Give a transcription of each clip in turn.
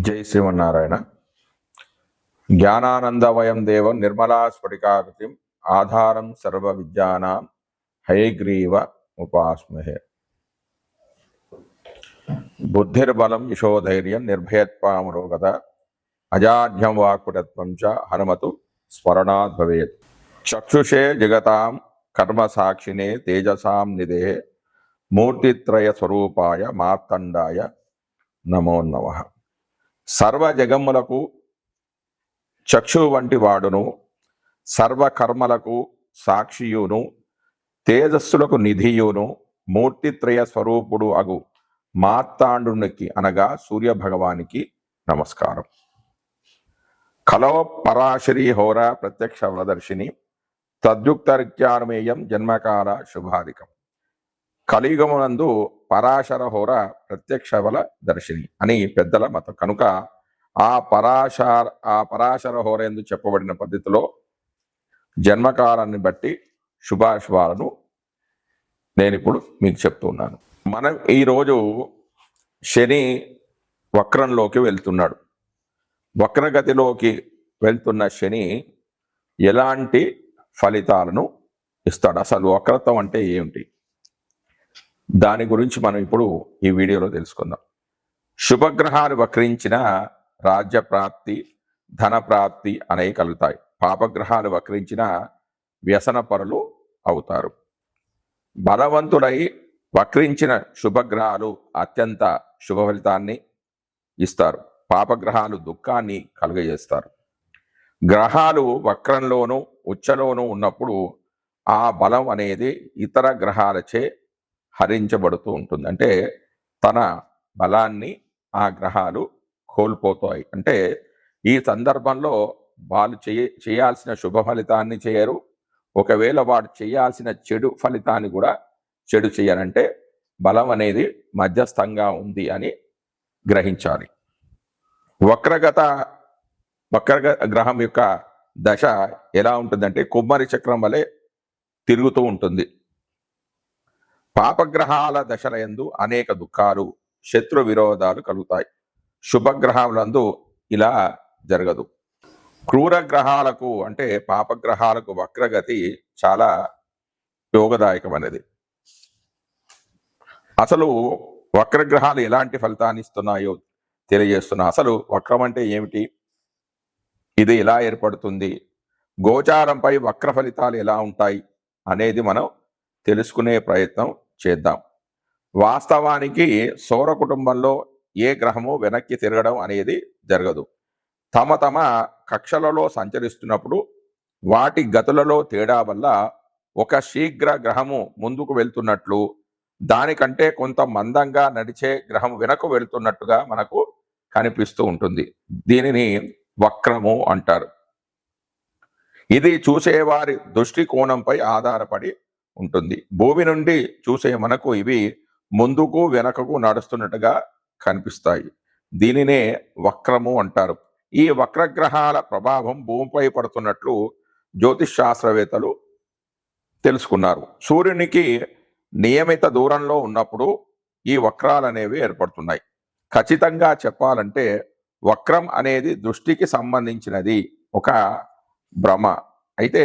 జై శ్రీమన్నారాయణ. జ్ఞానానందమయం దేవం నిర్మలా స్ఫటికాకృతిం ఆధారం సర్వ విద్యానాం హయగ్రీవ ఉపాస్మహే. బుద్ధిర్బలం యశోధైర్యం నిర్భయత్వామరోగత అజాఢ్యం వాక్పుటత్వం చ హనుమతు స్మరణాద్ భవేత్. చక్షుషే జగతాం కర్మ సాక్షినే తేజసాం నిధే మూర్తిత్రయ స్వరూపాయ మార్తండాయ నమో నమః. సర్వ జగమ్ములకు చక్షు వంటి వాడును సర్వకర్మలకు సాక్షియును తేజస్సులకు నిధియును మూర్తిత్రయ స్వరూపుడు అగు మార్తాండునికి అనగా సూర్య భగవానికి నమస్కారం. కలో పరాశరి హోర ప్రత్యక్ష వ్రదర్శిని తద్యుక్తరిత్యానుమేయం జన్మకాల శుభాధికం కలియుగమునందు పరాశర హోర ప్రత్యక్ష వల దర్శిని అని పెద్దల మతం. కనుక ఆ పరాశార ఆ పరాశర హోర ఎందు చెప్పబడిన పద్ధతిలో జన్మకాలాన్ని బట్టి శుభాశుభాలను నేను ఇప్పుడు మీకు చెప్తున్నాను. మనం ఈరోజు శని వక్రంలోకి వెళ్తున్నాడు. వక్రగతిలోకి వెళ్తున్న శని ఎలాంటి ఫలితాలను ఇస్తాడు? అసలు వక్రత్వం అంటే ఏమిటి? దాని గురించి మనం ఇప్పుడు ఈ వీడియోలో తెలుసుకుందాం. శుభగ్రహాలు వక్రించిన రాజ్య ప్రాప్తి ధన ప్రాప్తి అనేవి కలుగుతాయి. పాపగ్రహాలు వక్రించిన వ్యసన పరులు అవుతారు. బలవంతుడై వక్రించిన శుభగ్రహాలు అత్యంత శుభ ఫలితాన్ని ఇస్తారు. పాపగ్రహాలు దుఃఖాన్ని కలుగజేస్తారు. గ్రహాలు వక్రంలోనూ ఉచ్చలోనూ ఉన్నప్పుడు ఆ బలం అనేది ఇతర గ్రహాలచే హరించబడుతూ ఉంటుంది. అంటే తన బలాన్ని ఆ గ్రహాలు కోల్పోతాయి. అంటే ఈ సందర్భంలో వాళ్ళు చేయ చేయాల్సిన శుభ ఫలితాన్ని చేయరు. ఒకవేళ వాడు చేయాల్సిన చెడు ఫలితాన్ని కూడా చెడు చేయరంటే బలం అనేది మధ్యస్థంగా ఉంది అని గ్రహించాలి. వక్రగత వక్రగ గ్రహం యొక్క దశ ఎలా ఉంటుందంటే కుమ్మరి చక్రం వలె తిరుగుతూ ఉంటుంది. పాపగ్రహాల దశల యందు అనేక దుఃఖాలు శత్రు విరోధాలు కలుగుతాయి. శుభగ్రహములందు ఇలా జరగదు. క్రూర గ్రహాలకు అంటే పాపగ్రహాలకు వక్రగతి చాలా యోగదాయకమైనది. అసలు వక్రగ్రహాలు ఎలాంటి ఫలితాన్ని ఇస్తున్నాయో తెలియజేస్తున్నా. అసలు వక్రం అంటే ఏమిటి? ఇది ఎలా ఏర్పడుతుంది? గోచారంపై వక్ర ఫలితాలు ఎలా ఉంటాయి? అనేది మనం తెలుసుకునే ప్రయత్నం చేద్దాం. వాస్తవానికి సౌర కుటుంబంలో ఏ గ్రహము వెనక్కి తిరగడం అనేది జరగదు. తమ తమ కక్షలలో సంచరిస్తున్నప్పుడు వాటి గతులలో తేడా వల్ల ఒక శీఘ్ర గ్రహము ముందుకు వెళ్తున్నట్లు దానికంటే కొంత మందంగా నడిచే గ్రహం వెనక్కు వెళుతున్నట్టుగా మనకు కనిపిస్తూ ఉంటుంది. దీనిని వక్రము అంటారు. ఇది చూసేవారి దృష్టికోణంపై ఆధారపడి ఉంటుంది. భూమి నుండి చూసే మనకు ఇవి ముందుకు వెనకకు నడుస్తున్నట్టుగా కనిపిస్తాయి. దీనినే వక్రము అంటారు. ఈ వక్రగ్రహాల ప్రభావం భూమిపై పడుతున్నట్లు జ్యోతిష్ శాస్త్రవేత్తలు తెలుసుకున్నారు. సూర్యునికి నియమిత దూరంలో ఉన్నప్పుడు ఈ వక్రాలు అనేవి ఏర్పడుతున్నాయి. ఖచ్చితంగా చెప్పాలంటే వక్రం అనేది దృష్టికి సంబంధించినది. ఒక భ్రమ. అయితే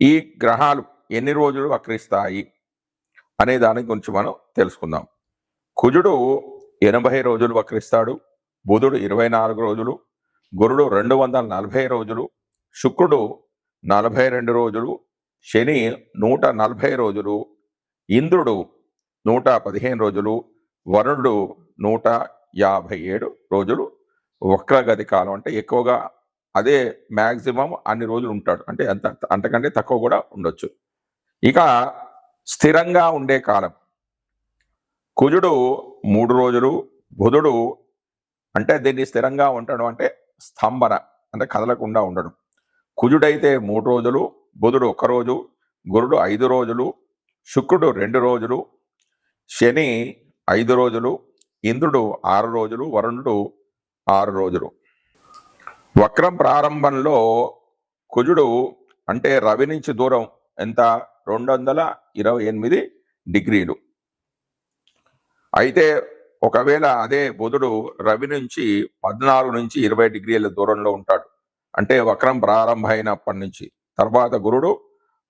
ఈ గ్రహాలు ఎన్ని రోజులు వక్రిస్తాయి అనే దాని గురించి మనం తెలుసుకుందాం. కుజుడు ఎనభై రోజులు వక్రిస్తాడు బుధుడు ఇరవై నాలుగు రోజులు గురుడు రెండు వందల నలభై రోజులు శుక్రుడు నలభై రెండు రోజులు శని నూట నలభై రోజులు ఇంద్రుడు నూట పదిహేను రోజులు వరుణుడు నూట యాభై ఏడు రోజులు వక్రగతి కాలం. అంటే ఎక్కువగా అదే మ్యాక్సిమం అన్ని రోజులు ఉంటాడు. అంటే అంత అంతకంటే తక్కువ కూడా ఉండొచ్చు. ఇక స్థిరంగా ఉండే కాలం. కుజుడు మూడు రోజులు బుధుడు అంటే దీన్ని స్థిరంగా ఉండడం అంటే స్తంభన అంటే కదలకుండా ఉండడం. కుజుడైతే మూడు రోజులు బుధుడు ఒక రోజు గురుడు ఐదు రోజులు శుక్రుడు రెండు రోజులు శని ఐదు రోజులు ఇంద్రుడు ఆరు రోజులు వరుణుడు ఆరు రోజులు. వక్రం ప్రారంభంలో కుజుడు అంటే రవి నుంచి దూరం ఎంత? రెండు వందల ఇరవై ఎనిమిది డిగ్రీలు. అయితే ఒకవేళ అదే బుధుడు రవి నుంచి పద్నాలుగు నుంచి ఇరవై డిగ్రీల దూరంలో ఉంటాడు. అంటే వక్రం ప్రారంభమైనప్పటి నుంచి. తర్వాత గురుడు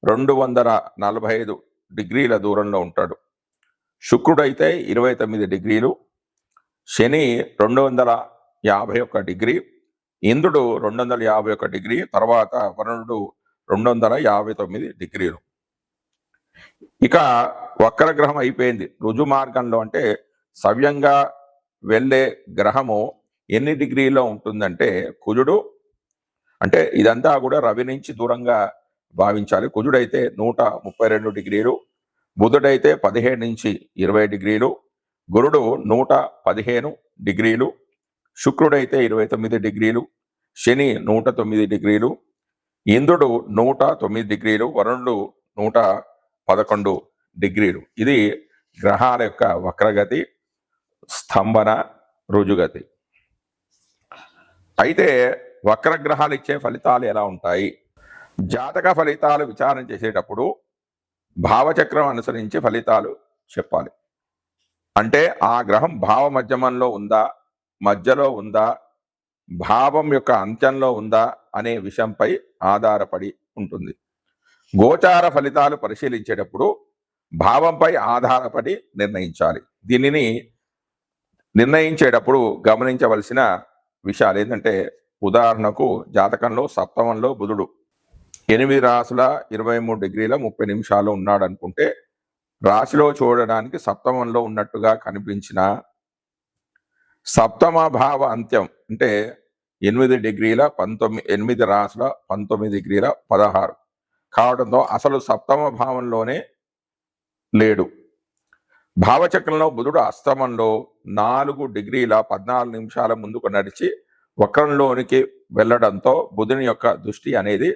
రెండు వందల నలభై ఐదు డిగ్రీల దూరంలో ఉంటాడు. శుక్రుడు అయితే ఇరవై తొమ్మిది డిగ్రీలు. శని రెండు వందల యాభై ఒక్క డిగ్రీ. ఇంద్రుడు రెండు వందల యాభై ఒక్క డిగ్రీ. తర్వాత వరుణుడు రెండు వందల యాభై తొమ్మిది డిగ్రీలు. ఇక వక్రగ్రహం అయిపోయింది. రుజు మార్గంలో అంటే సవ్యంగా వెళ్ళే గ్రహము ఎన్ని డిగ్రీలో ఉంటుందంటే కుజుడు అంటే ఇదంతా కూడా రవి నుంచి దూరంగా భావించాలి. కుజుడైతే నూట ముప్పై రెండు డిగ్రీలు బుధుడైతే పదిహేడు నుంచి ఇరవై డిగ్రీలు గురుడు నూట పదిహేను డిగ్రీలు శుక్రుడైతే ఇరవై తొమ్మిది డిగ్రీలు శని నూట తొమ్మిది డిగ్రీలు ఇంద్రుడు నూట తొమ్మిది డిగ్రీలు వరుణుడు నూట పదకొండు డిగ్రీలు. ఇది గ్రహాల యొక్క వక్రగతి స్తంభన రుజుగతి. అయితే వక్రగ్రహాలు ఇచ్చే ఫలితాలు ఎలా ఉంటాయి? జాతక ఫలితాలు విచారణ చేసేటప్పుడు భావచక్రం అనుసరించి ఫలితాలు చెప్పాలి. అంటే ఆ గ్రహం భావ మధ్యమంలో ఉందా మధ్యలో ఉందా భావం యొక్క అంత్యంలో ఉందా అనే విషయంపై ఆధారపడి ఉంటుంది. గోచార ఫలితాలు పరిశీలించేటప్పుడు భావంపై ఆధారపడి నిర్ణయించాలి. దీనిని నిర్ణయించేటప్పుడు గమనించవలసిన విషయాలు ఏంటంటే ఉదాహరణకు జాతకంలో సప్తమంలో బుధుడు ఎనిమిది రాసుల ఇరవై మూడు డిగ్రీల ముప్పై నిమిషాలు ఉన్నాడు అనుకుంటే రాశిలో చూడడానికి సప్తమంలో ఉన్నట్టుగా కనిపించిన సప్తమ భావ అంత్యం అంటే ఎనిమిది డిగ్రీల పంతొమ్మిది ఎనిమిది రాసుల పంతొమ్మిది డిగ్రీల పదహారు. కావడంతో అసలు సప్తమ భావంలోనే లేడు. భావచక్రంలో బుధుడు అస్తమంలో నాలుగు డిగ్రీల పద్నాలుగు నిమిషాల ముందుకు నడిచి వక్రంలోనికి వెళ్ళడంతో బుధుని యొక్క దృష్టి అనేది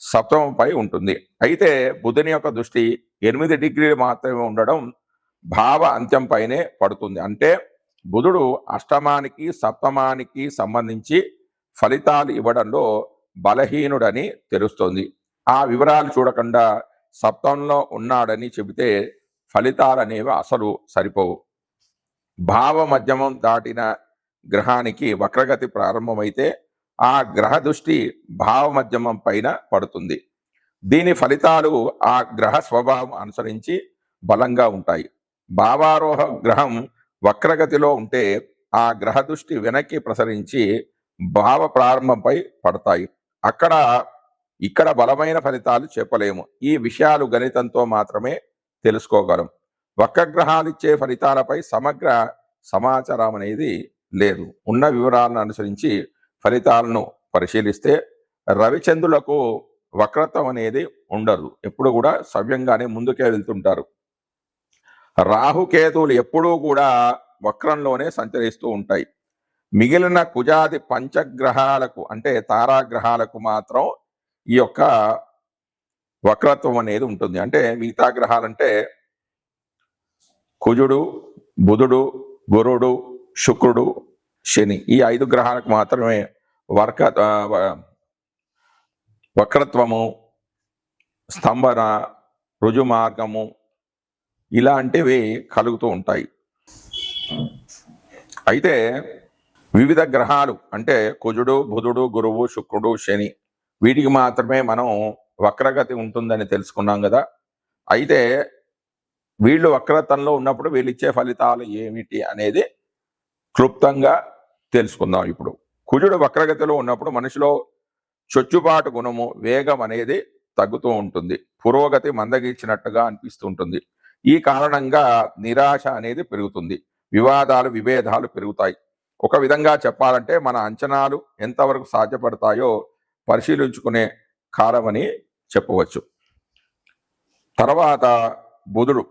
సప్తమంపై ఉంటుంది. అయితే బుధుని యొక్క దృష్టి ఎనిమిది డిగ్రీలు మాత్రమే ఉండడం భావ అంత్యంపైనే పడుతుంది. అంటే బుధుడు అష్టమానికి సప్తమానికి సంబంధించి ఫలితాలు ఇవ్వడంలో బలహీనుడని తెలుస్తోంది. ఆ వివరాలు చూడకుండా సప్తంలో ఉన్నాడని చెబితే ఫలితాలు అనేవి అసలు సరిపోవు. భావ మధ్యమం దాటిన గ్రహానికి వక్రగతి ప్రారంభమైతే ఆ గ్రహ దృష్టి భావ మధ్యమం పైన పడుతుంది. దీని ఫలితాలు ఆ గ్రహ స్వభావం అనుసరించి బలంగా ఉంటాయి. భావారోహ గ్రహం వక్రగతిలో ఉంటే ఆ గ్రహ దృష్టి వెనక్కి ప్రసరించి భావ ప్రారంభంపై పడతాయి. అక్కడ ఇక్కడ బలమైన ఫలితాలు చెప్పలేము. ఈ విషయాలు గణితంతో మాత్రమే తెలుసుకోగలం. వక్రగ్రహాలు ఇచ్చే ఫలితాలపై సమగ్ర సమాచారం అనేది లేదు. ఉన్న వివరాలను అనుసరించి ఫలితాలను పరిశీలిస్తే రవిచంద్రులకు వక్రత్వం అనేది ఉండదు. ఎప్పుడు కూడా సవ్యంగానే ముందుకే వెళ్తుంటారు. రాహుకేతువులు ఎప్పుడూ కూడా వక్రంలోనే సంచరిస్తూ ఉంటాయి. మిగిలిన కుజాది పంచగ్రహాలకు అంటే తారాగ్రహాలకు మాత్రం ఈ యొక్క వక్రత్వం అనేది ఉంటుంది. అంటే మిగతా గ్రహాలంటే కుజుడు బుధుడు గురుడు శుక్రుడు శని ఈ ఐదు గ్రహాలకు మాత్రమే వర్క వక్రత్వము స్తంభన రుజు మార్గము ఇలాంటివి కలుగుతూ ఉంటాయి. అయితే వివిధ గ్రహాలు అంటే కుజుడు బుధుడు గురువు శుక్రుడు శని వీటికి మాత్రమే మనం వక్రగతి ఉంటుందని తెలుసుకున్నాం కదా. అయితే వీళ్ళు వక్రతంలో ఉన్నప్పుడు వీళ్ళు ఇచ్చే ఫలితాలు ఏమిటి అనేది క్లుప్తంగా తెలుసుకుందాం ఇప్పుడు. కుజుడు వక్రగతిలో ఉన్నప్పుడు మనిషిలో చొచ్చుబాటు గుణము వేగం అనేది తగ్గుతూ ఉంటుంది. పురోగతి మందగించినట్టుగా అనిపిస్తూ ఉంటుంది. ఈ కారణంగా నిరాశ అనేది పెరుగుతుంది. వివాదాలు విభేదాలు పెరుగుతాయి. ఒక విధంగా చెప్పాలంటే మన అంచనాలు ఎంతవరకు సాధ్యపడతాయో పరిశీలించుకునే కాలమని చెప్పవచ్చు. తర్వాత బుధుడు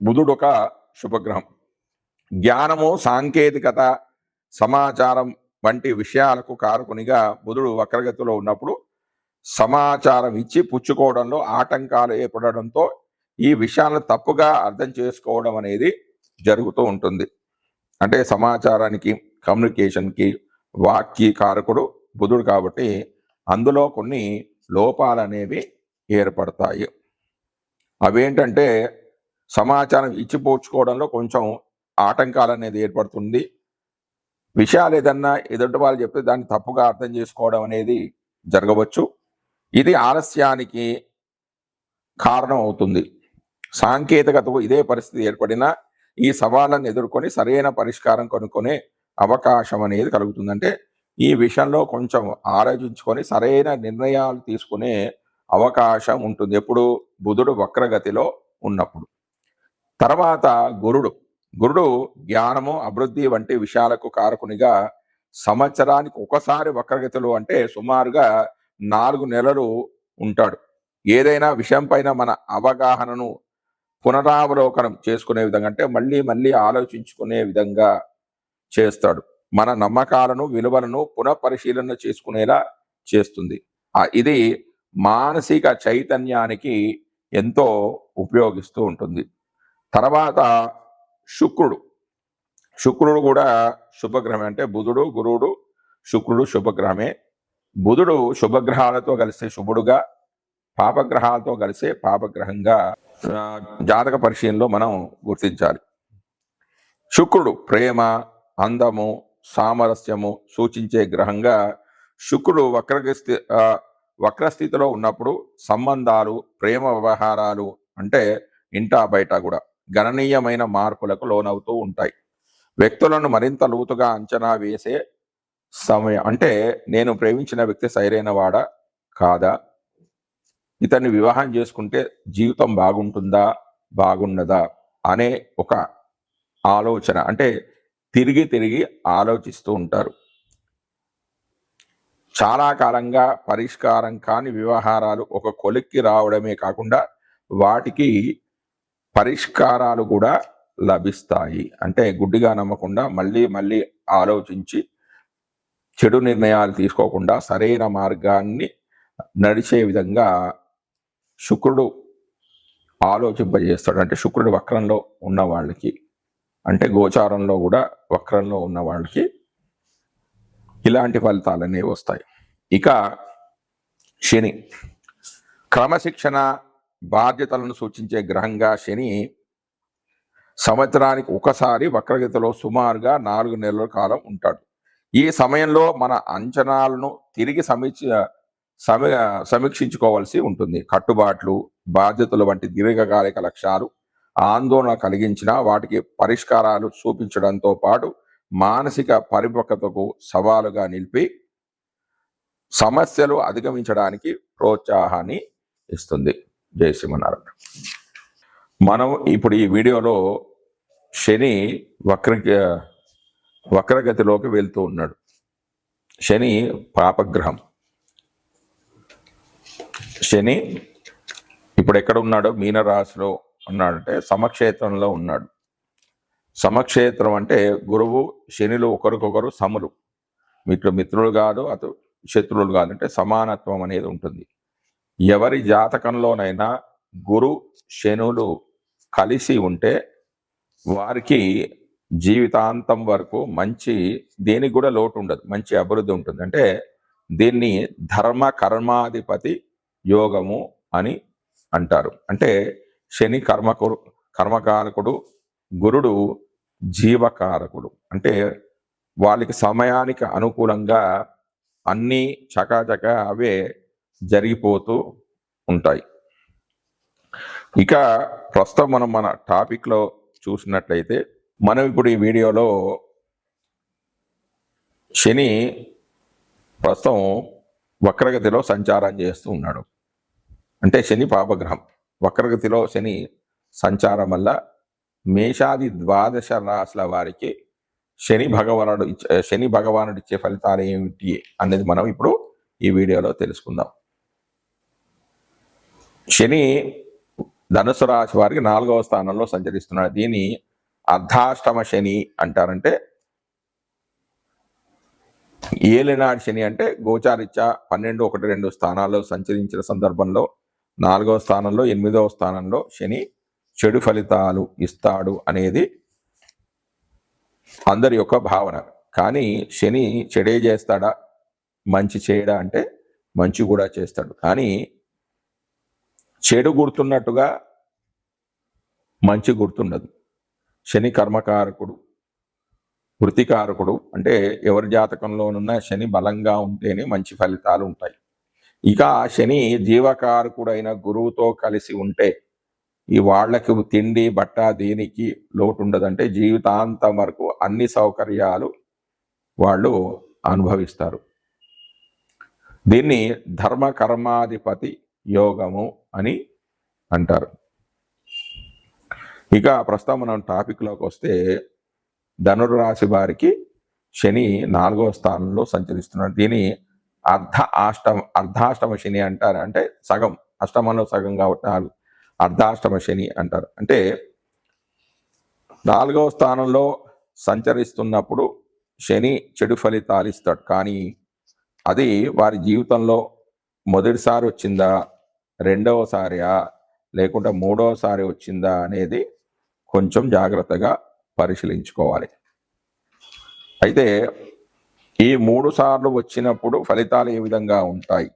బుధుడు ఒక శుభగ్రహం. జ్ఞానము సాంకేతికత సమాచారం వంటి విషయాలకు కారకునిగా బుధుడు వక్రగతిలో ఉన్నప్పుడు సమాచారం ఇచ్చి పుచ్చుకోవడంలో ఆటంకాలు ఏర్పడడంతో ఈ విషయాలను తప్పుగా అర్థం చేసుకోవడం అనేది జరుగుతూ ఉంటుంది. అంటే సమాచారానికి కమ్యూనికేషన్కి వాక్కి కారకుడు బుధుడు కాబట్టి అందులో కొన్ని లోపాలు అనేవి ఏర్పడతాయి. అవేంటంటే సమాచారం ఇచ్చిపోడ్చుకోవడంలో కొంచెం ఆటంకాలు అనేది ఏర్పడుతుంది. విషయాలు ఏదన్నా ఎదుటి వాళ్ళు చెప్తే దాన్ని తప్పుగా అర్థం చేసుకోవడం అనేది జరగవచ్చు. ఇది ఆలస్యానికి కారణం అవుతుంది. సాంకేతికతకు ఇదే పరిస్థితి ఏర్పడినా ఈ సవాళ్ళను ఎదుర్కొని సరైన పరిష్కారం కనుక్కునే అవకాశం అనేది కలుగుతుందంటే ఈ విషయంలో కొంచెం ఆలోచించుకొని సరైన నిర్ణయాలు తీసుకునే అవకాశం ఉంటుంది. ఎప్పుడు? బుధుడు వక్రగతిలో ఉన్నప్పుడు. తర్వాత గురుడు. గురుడు జ్ఞానము అభివృద్ధి వంటి విషయాలకు కారకునిగా సంవత్సరానికి ఒకసారి వక్రగతిలో అంటే సుమారుగా నాలుగు నెలలు ఉంటాడు. ఏదైనా విషయం పైన మన అవగాహనను పునరావలోకనం చేసుకునే విధంగా అంటే మళ్ళీ మళ్ళీ ఆలోచించుకునే విధంగా చేస్తాడు. మన నమ్మకాలను విలువలను పునఃపరిశీలన చేసుకునేలా చేస్తుంది. ఇది మానసిక చైతన్యానికి ఎంతో ఉపయోగిస్తూ ఉంటుంది. తర్వాత శుక్రుడు. శుక్రుడు కూడా శుభగ్రహమే. అంటే బుధుడు గురువుడు శుక్రుడు శుభగ్రహమే. బుధుడు శుభగ్రహాలతో కలిసే శుభుడుగా పాపగ్రహాలతో కలిసే పాపగ్రహంగా జాతక పరిశీలనలో మనం గుర్తించాలి. శుక్రుడు ప్రేమ అందము సామరస్యము సూచించే గ్రహంగా శుక్రుడు వక్రస్థి వక్రస్థితిలో ఉన్నప్పుడు సంబంధాలు ప్రేమ వ్యవహారాలు అంటే ఇంటా బయట కూడా గణనీయమైన మార్పులకు లోనవుతూ ఉంటాయి. వ్యక్తులను మరింత లోతుగా అంచనా వేసే సమయం అంటే నేను ప్రేమించిన వ్యక్తి సైరైనవాడా కాదా? ఇతన్ని వివాహం చేసుకుంటే జీవితం బాగుంటుందా బాగున్నదా అనే ఒక ఆలోచన. అంటే తిరిగి తిరిగి ఆలోచిస్తూ ఉంటారు. చాలా కాలంగా పరిష్కారం కాని వ్యవహారాలు ఒక కొలిక్కి రావడమే కాకుండా వాటికి పరిష్కారాలు కూడా లభిస్తాయి. అంటే గుడ్డిగా నమ్మకుండా మళ్ళీ మళ్ళీ ఆలోచించి చెడు నిర్ణయాలు తీసుకోకుండా సరైన మార్గాన్ని నడిచే విధంగా శుక్రుడు ఆలోచింపజేస్తాడు. అంటే శుక్రుడు వక్రంలో ఉన్న వాళ్ళకి. అంటే గోచారంలో కూడా వక్రంలో ఉన్న వాళ్ళకి ఇలాంటి ఫలితాలన్నీ వస్తాయి. ఇక శని. క్రమశిక్షణ బాధ్యతలను సూచించే గ్రహంగా శని సంవత్సరానికి ఒకసారి వక్రగతిలో సుమారుగా నాలుగు నెలల కాలం ఉంటాడు. ఈ సమయంలో మన అంచనాలను తిరిగి సమీక్ష సమీ సమీక్షించుకోవాల్సి ఉంటుంది. కట్టుబాట్లు బాధ్యతలు వంటి దీర్ఘకాలిక లక్ష్యాలు ఆందోళన కలిగించిన వాటికి పరిష్కారాలు చూపించడంతో పాటు మానసిక పరిపక్వతకు సవాలుగా నిలిపి సమస్యలు అధిగమించడానికి ప్రోత్సాహాన్ని ఇస్తుంది. జయ శ్రీమన్నారాయణ. మనం ఇప్పుడు ఈ వీడియోలో శని వక్ర వక్రగతిలోకి వెళ్తూ ఉన్నాడు. శని పాపగ్రహం. శని ఇప్పుడు ఎక్కడ ఉన్నాడో మీనరాశిలో ఉన్నాడంటే సమక్షేత్రంలో ఉన్నాడు. సమక్షేత్రం అంటే గురువు శనిలు ఒకరికొకరు సములు. మిత్రు మిత్రులు కాదు అటు శత్రువులు కాదు అంటే సమానత్వం అనేది ఉంటుంది. ఎవరి జాతకంలోనైనా గురు శనులు కలిసి ఉంటే వారికి జీవితాంతం వరకు మంచి దేనికి కూడా లోటు ఉండదు మంచి అభివృద్ధి ఉంటుంది. అంటే దీన్ని ధర్మ కర్మాధిపతి యోగము అని అంటారు. అంటే శని కర్మకుడు కర్మకారకుడు గురుడు జీవకారకుడు. అంటే వాళ్ళకి సమయానికి అనుకూలంగా అన్నీ చకాచక అవే జరిగిపోతూ ఉంటాయి. ఇక ప్రస్తుతం మనం మన టాపిక్లో చూసినట్లయితే మనం ఇప్పుడు ఈ వీడియోలో శని ప్రస్తుతం వక్రగతిలో సంచారం చేస్తూ ఉన్నాడు. అంటే శని పాపగ్రహం. వక్రగతిలో శని సంచారం వల్ల మేషాది ద్వాదశ రాశుల వారికి శని భగవానుడు ఇచ్చే శని భగవానుడు ఇచ్చే ఫలితాలు ఏమిటి అనేది మనం ఇప్పుడు ఈ వీడియోలో తెలుసుకుందాం. శని ధనుసు రాశి వారికి నాలుగవ స్థానంలో సంచరిస్తున్నాడు. దీన్ని అర్ధాష్టమ శని అంటారంటే ఏలినాడు శని అంటే గోచారిత్య పన్నెండు ఒకటి రెండు స్థానాల్లో సంచరించిన సందర్భంలో నాలుగవ స్థానంలో ఎనిమిదవ స్థానంలో శని చెడు ఫలితాలు ఇస్తాడు అనేది అందరి యొక్క భావన. కానీ శని చెడే చేస్తాడా? మంచి చేయడా అంటే మంచి కూడా చేస్తాడు. కానీ చెడు గుర్తున్నట్టుగా మంచి గుర్తుండదు. శని కర్మకారకుడు వృత్తికారకుడు అంటే ఎవరి జాతకంలోనున్న శని బలంగా ఉంటేనే మంచి ఫలితాలు ఉంటాయి. ఇక ఆ శని జీవకారకుడైన గురువుతో కలిసి ఉంటే ఈ వాళ్ళకి తిండి బట్ట దేనికి లోటు ఉండదంటే జీవితాంతం వరకు అన్ని సౌకర్యాలు వాళ్ళు అనుభవిస్తారు. దీన్ని ధర్మ కర్మాధిపతి యోగము అని అంటారు. ఇక ప్రస్తుతం మనం టాపిక్లోకి వస్తే ధనుర్రాశి వారికి శని నాలుగో స్థానంలో సంచరిస్తున్నాడు దీని అర్ధ అష్టమ అర్ధాష్టమ శని అంటారు. అంటే సగం అష్టమంలో సగం కాబట్టి నాలుగు. అర్ధాష్టమ శని అంటారు. అంటే నాలుగవ స్థానంలో సంచరిస్తున్నప్పుడు శని చెడు ఫలితాలు ఇస్తాడు. కానీ అది వారి జీవితంలో మొదటిసారి వచ్చిందా రెండవసారియా లేకుంటే మూడవసారి వచ్చిందా అనేది కొంచెం జాగ్రత్తగా పరిశీలించుకోవాలి. అయితే ఈ మూడు సార్లు వచ్చినప్పుడు ఫలితాలు ఏ విధంగా ఉంటాయి?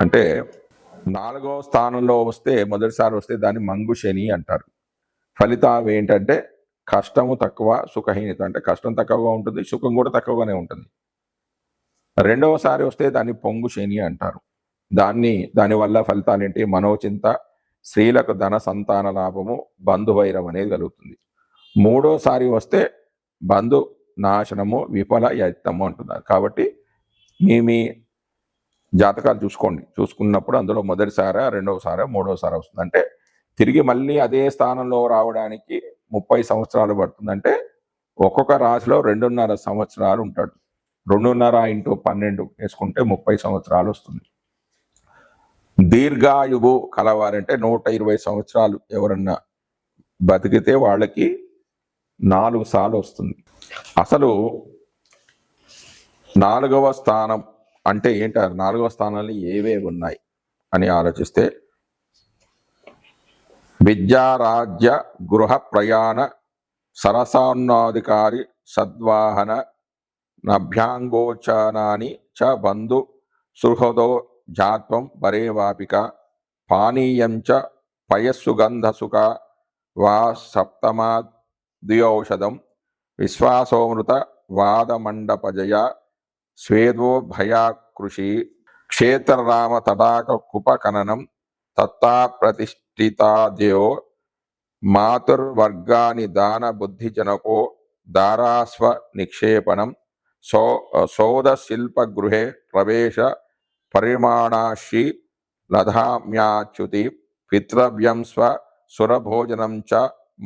అంటే నాలుగో స్థానంలో వస్తే మొదటిసారి వస్తే దాన్ని మంగు శని అంటారు. ఫలితాలు ఏంటంటే కష్టము తక్కువ సుఖహీనత అంటే కష్టం తక్కువగా ఉంటుంది సుఖం కూడా తక్కువగానే ఉంటుంది. రెండవసారి వస్తే దాన్ని పొంగు శని అంటారు. దాన్ని దానివల్ల ఫలితాలు ఏంటి? మనోచింత స్త్రీలకు ధన సంతాన లాభము బంధువైరం అనేది కలుగుతుంది. మూడోసారి వస్తే బంధు నాశనము విఫల యత్నము అంటున్నారు. కాబట్టి మీ మీ జాతకాలు చూసుకోండి. చూసుకున్నప్పుడు అందులో మొదటిసారా రెండవసారా మూడోసారి వస్తుందంటే తిరిగి మళ్ళీ అదే స్థానంలో రావడానికి ముప్పై సంవత్సరాలు పడుతుందంటే ఒక్కొక్క రాశిలో రెండున్నర సంవత్సరాలు ఉంటాడు. రెండున్నర ఇంటూ పన్నెండు వేసుకుంటే ముప్పై సంవత్సరాలు వస్తుంది. దీర్ఘాయువు కలవారంటే నూట ఇరవై సంవత్సరాలు ఎవరన్నా బతికితే వాళ్ళకి నాలుగు సార్లు వస్తుంది. అసలు నాలుగవ స్థానం అంటే ఏంటారు నాలుగవ స్థానాలు ఏవేవి ఉన్నాయి అని ఆలోచిస్తే విద్యారాజ్య గృహ ప్రయాణ సరసాన్నాధికారి సద్వాహన నభ్యాంగోచనాని చ బంధు సుహృదో జాత్వం పరేవాపిక పానీయం చ పయస్సుగంధసుఖ వా సప్తమా ద్విఔషధం విశ్వాసోమృత వాదమండపజయ స్వేదో భయాకృషి క్షేత్రరామ తటాక కుపకననం తత్తా ప్రతిష్ఠితాద్యో మాతుర్వర్గాని దాన బుద్ధిజనకో దారాస్వ నిక్షేపణం సో సోదశిల్పగృహే ప్రవేశ పరిమాణాశి లధామ్యాచ్యుతి పితృవ్యం స్వ సురభోజనం చ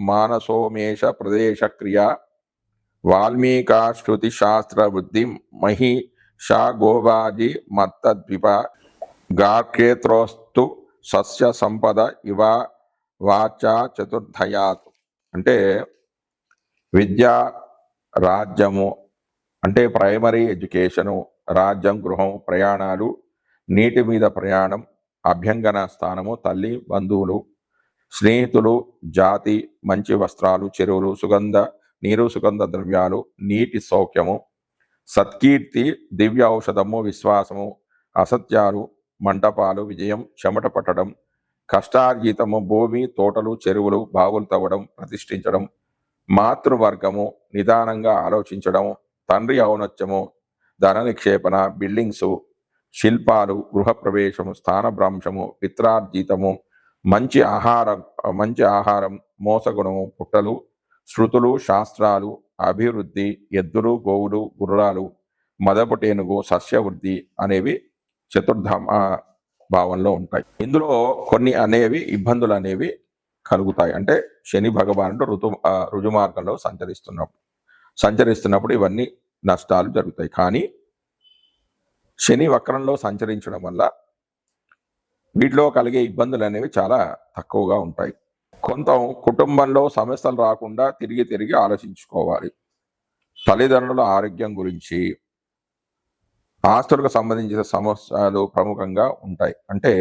మానసోమేష ప్రదేశక్రియా వాల్మీకాశ్రుతి శాస్త్ర బుద్ధి మహి షా గోబాజీ మత్తద్విప గార్కేత్రోస్తు సస్య సంపద ఇవ వాచా చతుర్థయాత్. అంటే విద్య రాజ్యము అంటే ప్రైమరీ ఎడ్యుకేషను రాజ్యం గృహం ప్రయాణాలు నీటి మీద ప్రయాణం అభ్యంగన స్థానము తల్లి బంధువులు స్నేహితులు జాతి మంచి వస్త్రాలు చెరువులు సుగంధ నీరు సుగంధ ద్రవ్యాలు నీటి సౌఖ్యము సత్కీర్తి దివ్య ఔషధము విశ్వాసము అసత్యాలు మంటపాలు విజయం చెమట పట్టడం కష్టార్జితము భూమి తోటలు చెరువులు బావులు తవ్వడం ప్రతిష్ఠించడం మాతృవర్గము నిదానంగా ఆలోచించడం తండ్రి ఔనత్యము ధన నిక్షేపణ బిల్డింగ్సు శిల్పాలు గృహప్రవేశము స్థానభ్రంశము పిత్రార్జితము మంచి ఆహారం మంచి ఆహారం మోసగుణము పుట్టలు శృతులు శాస్త్రాలు అభివృద్ధి ఎద్దులు గోవులు గుర్రాలు మదపుటేనుగు సస్యవృద్ధి అనేవి చతుర్ధామ భావంలో ఉంటాయి. ఇందులో కొన్ని అనేవి ఇబ్బందులు అనేవి కలుగుతాయి. అంటే శని భగవానుడు ఋతు ఆ, రుజుమార్గంలో సంచరిస్తున్నప్పుడు సంచరిస్తున్నప్పుడు ఇవన్నీ నష్టాలు జరుగుతాయి. కానీ శని వక్రంలో సంచరించడం వల్ల వీటిలో కలిగే ఇబ్బందులు అనేవి చాలా తక్కువగా ఉంటాయి. కొంత కుటుంబంలో సమస్యలు రాకుండా తిరిగి తిరిగి ఆలోచించుకోవాలి. తల్లిదండ్రుల ఆరోగ్యం గురించి ఆస్తులకు సంబంధించిన సమస్యలు ప్రముఖంగా ఉంటాయి. అంటే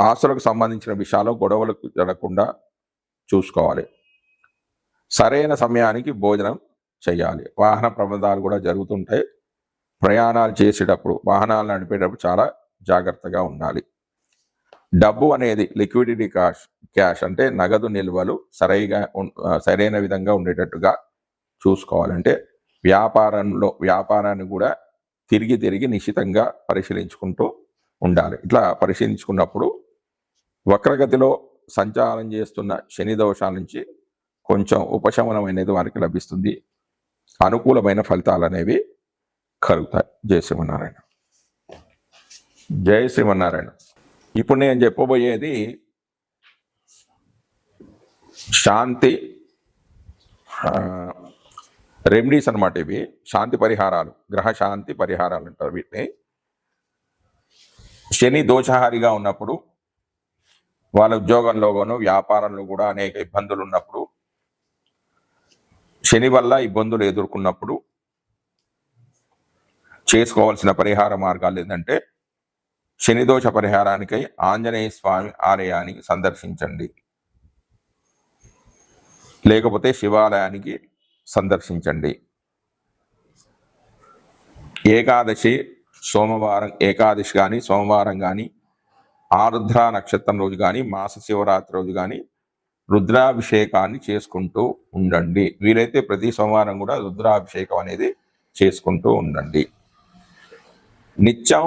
ఆస్తులకు సంబంధించిన విషయాలు గొడవలకు జరగకుండా చూసుకోవాలి. సరైన సమయానికి భోజనం చేయాలి. వాహన ప్రమాదాలు కూడా జరుగుతుంటాయి. ప్రయాణాలు చేసేటప్పుడు వాహనాలు నడిపేటప్పుడు చాలా జాగ్రత్తగా ఉండాలి. డబ్బు అనేది లిక్విడిటీ క్యాష్ క్యాష్ అంటే నగదు నిల్వలు సరైగా సరైన విధంగా ఉండేటట్టుగా చూసుకోవాలంటే వ్యాపారంలో వ్యాపారాన్ని కూడా తిరిగి తిరిగి నిశ్చితంగా పరిశీలించుకుంటూ ఉండాలి. ఇట్లా పరిశీలించుకున్నప్పుడు వక్రగతిలో సంచారం చేస్తున్న శని దోషాల నుంచి కొంచెం ఉపశమనం అనేది వారికి లభిస్తుంది. అనుకూలమైన ఫలితాలు అనేవి కలుగుతాయి. జయ శ్రీమన్నారాయణ. జయ శ్రీమన్నారాయణ. ఇప్పుడు నేను చెప్పబోయేది శాంతి రెమెడీస్ అనమాట ఇవి. శాంతి పరిహారాలు గ్రహ శాంతి పరిహారాలు అంటారు వీటిని. శని దోషహారిగా ఉన్నప్పుడు వాళ్ళ ఉద్యోగంలోగాను వ్యాపారంలో కూడా అనేక ఇబ్బందులు ఉన్నప్పుడు శని వల్ల ఇబ్బందులు ఎదుర్కొన్నప్పుడు చేసుకోవాల్సిన పరిహార మార్గాలు ఏంటంటే శని దోష పరిహారానికై ఆంజనేయ స్వామి ఆలయానికి సందర్శించండి. లేకపోతే శివాలయానికి సందర్శించండి. ఏకాదశి సోమవారం ఏకాదశి కానీ సోమవారం కానీ ఆరుద్ర నక్షత్రం రోజు కానీ మాస శివరాత్రి రోజు కానీ రుద్రాభిషేకాన్ని చేసుకుంటూ ఉండండి. వీలైతే ప్రతి సోమవారం కూడా రుద్రాభిషేకం అనేది చేసుకుంటూ ఉండండి. నిత్యం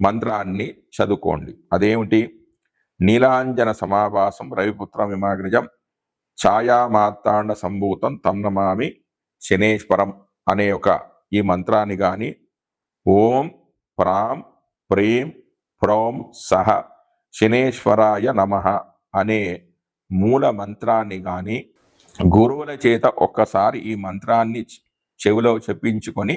మంత్రాన్ని చదువుకోండి. అదేమిటి? నీలాంజన సమావాసం రవిపుత్ర విమాగ్రజం ఛాయామాతాండ సంభూతం తన్నమామి శనేశ్వరం అనే ఒక ఈ మంత్రాన్ని కానీ ఓం ప్రాం ప్రీం ప్రోం సహ శనేశ్వరాయ నమ అనే మూల మంత్రాన్ని కానీ గురువుల చేత ఒక్కసారి ఈ మంత్రాన్ని చెవిలో చెప్పించుకొని